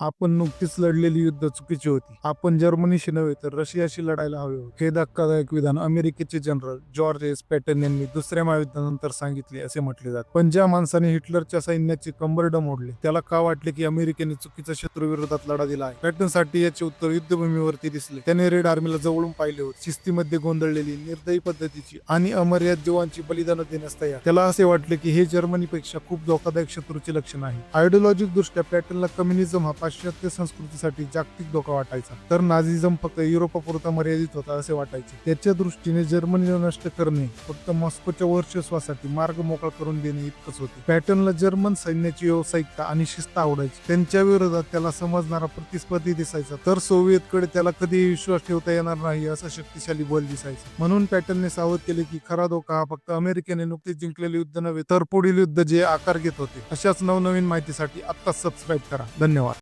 आपण नुकतीच लढलेली युद्ध चुकीची होती. आपण जर्मनीशी नव्हे तर रशियाशी लढायला हवे होते. हे धक्कादायक विधान अमेरिकेचे जनरल जॉर्ज एस. पॅटन यांनी दुसऱ्या महायुद्धानंतर सांगितले असे म्हटले जाते. पण ज्या माणसाने हिटलरच्या सैन्याचे कंबरड मोडले त्याला का वाटले की अमेरिकेने चुकीच्या शत्रू विरोधात लढा दिला आहे? पॅटनसाठी याचे उत्तर युद्धभूमीवरती दिसले. त्याने रेड आर्मीला जवळून पाहिले होते. शिस्तीमध्ये गोंधळलेली निर्दयी पद्धतीची आणि अमर्याद जीवांची बलिदान देण्यास तयार. त्याला असे वाटले की हे जर्मनीपेक्षा खूप धोकादायक शत्रूचे लक्षण आहे. आयडिओलॉजिक दृष्ट्या पॅटनला कम्युनिझम हा पाश्चात्य संस्कृतीसाठी जागतिक धोका वाटायचा. तर नाझिझम फक्त युरोपापुरता मर्यादित होता असे वाटायचे. त्याच्या दृष्टीने जर्मनीला नष्ट करणे फक्त मॉस्कोच्या वर्चस्वासाठी मार्ग मोकळा करून देणे इतकंच होते. पॅटर्नला जर्मन सैन्याची व्यावसायिकता आणि शिस्त आवडायची. त्यांच्या विरोधात त्याला समजणारा प्रतिस्पर्धी दिसायचा. तर सोव्हिएतकडे त्याला कधी विश्वास ठेवता येणार नाही असं शक्तिशाली बल दिसायचं. म्हणून पॅटर्नने सावध केले की खरा धोका हा फक्त अमेरिकेने नुकतेच जिंकलेले युद्ध नव्हे तर पुढील युद्ध जे आकार घेत होते अशाच नवनवीन माहितीसाठी आत्ताच सबस्क्राईब करा. धन्यवाद.